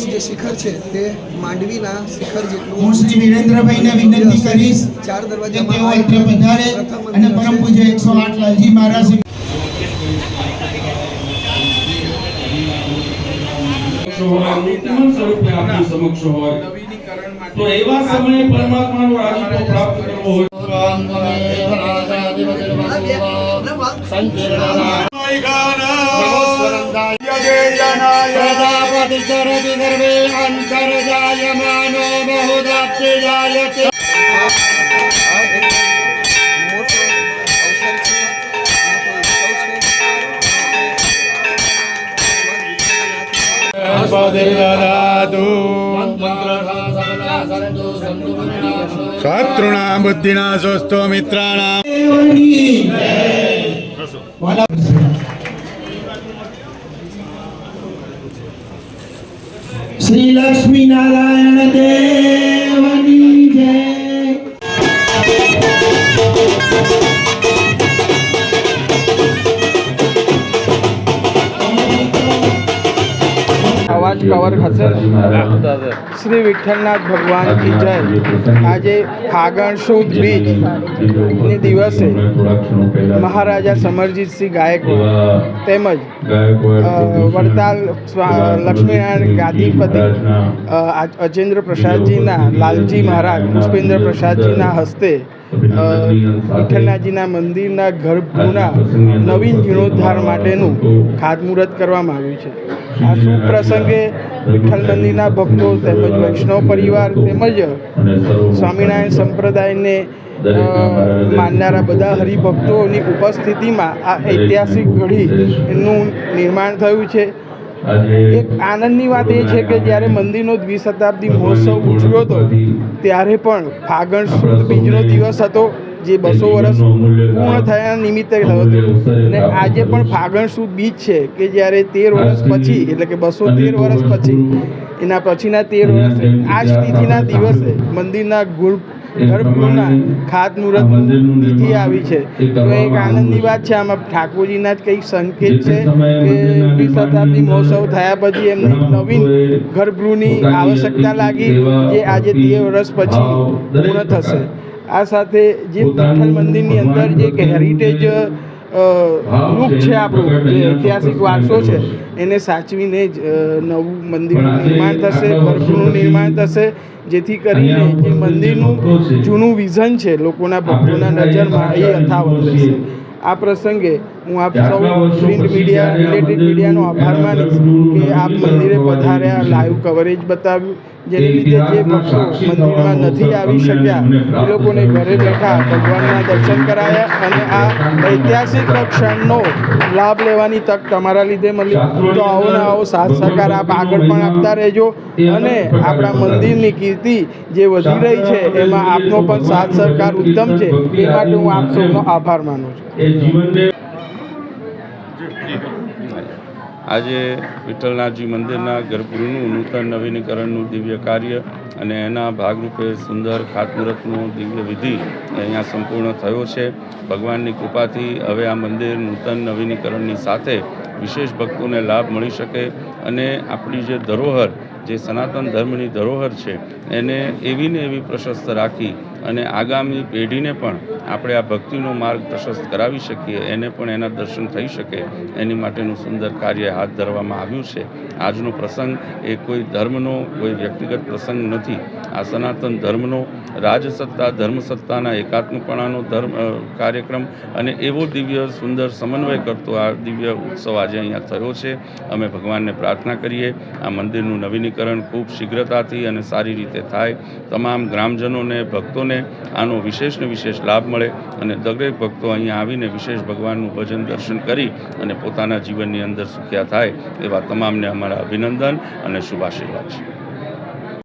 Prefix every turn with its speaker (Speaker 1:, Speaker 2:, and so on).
Speaker 1: જે શિખર છે તે માંડવીના શિખર જેટલું
Speaker 2: હું શ્રી વિરેન્દ્રભાઈને વિનંતી કરીશ
Speaker 1: ચાર દરવાજા
Speaker 2: તેઓ એટલે પધારે અને પરમ પૂજ્ય એકસો આઠ લાલજી મહારાજ.
Speaker 3: સ્વરૂપે આપની સમક્ષ હોય તો એવા સમયે પરમાત્માનો રાજીપો પ્રાપ્ત કરવો હોય.
Speaker 1: આ એક મોટો અવસર છે મોટો ઉત્સવ છે
Speaker 4: શત્રુણામ
Speaker 2: શ્રી લક્ષ્મી નારાયણ દેવની
Speaker 5: કવર હશે શ્રી વિઠ્ઠલનાથ ભગવાન કી જય. આજે ફાગણ સુદ બીજ ને દિવસે મહારાજા સમરજીતસિંહ ગાયકવાડ તેમજ વડતાલ લક્ષ્મીનારાયણ ગાદીપતિ અજેન્દ્ર પ્રસાદજીના લાલજી મહારાજ પુષ્પેન્દ્ર પ્રસાદજીના હસ્તે અ, વિઠ્ઠલનાથજીના મંદિરના ગર્ભગૃહના નવીન જીર્ણોદ્ધાર માટેનું ખાતમુહૂર્ત કરવામાં આવ્યું છે. આ શુભ પ્રસંગે વિઠ્ઠલ મંદિરના ભક્તો તેમજ વૈષ્ણવ પરિવાર તેમજ સ્વામિનારાયણ સંપ્રદાયને માનનારા બધા હરિભક્તોની ઉપસ્થિતિમાં આ ઐતિહાસિક ઘડીનું નિર્માણ થયું છે. એક આનંદની વાત એ છે કે જ્યારે મંદિરનો દ્વિશતાબ્દી મહોત્સવ ઉજવ્યો હતો ત્યારે પણ ફાગણ સુદ બીજનો દિવસ હતો જે બસો વર્ષ પૂર્ણ થયા નિમિત્તે થયો હતો. અને આજે પણ ફાગણ સુદ બીજ છે કે જ્યારે તેર વર્ષ પછી એટલે કે બસો તેર વર્ષ પછી એના પછીના તેર વર્ષે આ જ તિથિના દિવસે મંદિરના ગુર ગર્ભગૃહના ખાતમુહૂર્ત તિથિ આવી છે. તો એક આનંદની વાત છે આમાં ઠાકોરજીના જ કંઈક સંકેત છે કે શતાબ્દી મહોત્સવ થયા પછી એમને નવીન ગર્ભગૃહની આવશ્યકતા લાગી જે આજે તેર વર્ષ પછી પૂર્ણ થશે. આ સાથે જે વિઠ્ઠલ મંદિરની અંદર જે હેરિટેજ રૂપ છે આપણું જે ઐતિહાસિક વારસો છે એને સાચવીને જ નવું મંદિરનું નિર્માણ થશે ભરપૂરનું નિર્માણ થશે જેથી કરીને જે મંદિરનું જૂનું વિઝન છે લોકોના ભક્તોના નજરમાં એ યથાવત રહેશે. આ પ્રસંગે હું આપ સૌ પ્રિન્ટ મીડિયા રિલેટેડ મીડિયાનો આભાર માનીશ કે આપ મંદિરે પધાર્યા લાઈવ કવરેજ બતાવ્યું જેને લીધે જે પક્ષો મંદિરમાં નથી આવી શક્યા એ લોકોને ઘરે બેઠા ભગવાનના દર્શન કરાયા અને આ ઐતિહાસિક ક્ષણનો લાભ લેવાની તક તમારા લીધે મળી. તો આવો ને આવો સાથ સહકાર આપ આગળ પણ આપતા રહેજો અને આપણા મંદિરની કીર્તિ જે વધી રહી છે એમાં આપનો પણ સાથ સહકાર ઉત્તમ છે. એ માટે હું આપ સૌનો આભાર માનું છું.
Speaker 6: આજે વિઠ્ઠલનાથજી મંદિરના ગર્ભગૃહનું નૂતન નવીનીકરણનું દિવ્ય કાર્ય અને એના ભાગરૂપે સુંદર ખાતમુહૂર્તનો દિવ્ય વિધિ અહીંયા સંપૂર્ણ થયો છે. ભગવાનની કૃપાથી હવે આ મંદિર નૂતન નવીનીકરણની સાથે વિશેષ ભક્તોને લાભ મળી શકે અને આપણી જે ધરોહર, જે સનાતન ધર્મની ધરોહર છે, એને એવી ને એવી પ્રશસ્ત રાખી અને આગામી પેઢીને પણ આપણે આ ભક્તિનો માર્ગ પ્રશસ્ત કરાવી શકીએ, એને પણ એના દર્શન થઈ શકે, એની માટેનું સુંદર કાર્ય હાથ ધરવામાં આવ્યું છે. આજનો પ્રસંગ એ કોઈ ધર્મનો, કોઈ વ્યક્તિગત પ્રસંગ નથી. આ સનાતન ધર્મનો, રાજસત્તા, ધર્મસત્તાના એકાત્મપણાનો ધર્મ કાર્યક્રમ અને એવો દિવ્ય, સુંદર સમન્વય કરતો આ દિવ્ય ઉત્સવ આજે અહીંયા થયો છે. અમે ભગવાનને પ્રાર્થના કરીએ. આ મંદિરનું નવીનીકરણ ખૂબ શીઘ્રતાથી અને સારી રીતે થાય. તમામ ગ્રામજનોને, ભક્તોને આનો વિશેષને વિશેષ લાભ મળે અને દરેક ભક્તો અહીંયા આવીને વિશેષ ભગવાનનું ભજન દર્શન કરી અને પોતાના જીવનની અંદર સુખ્યા થાય એવા તમામને અમારા અભિનંદન અને શુભાશીર્વાદ છે.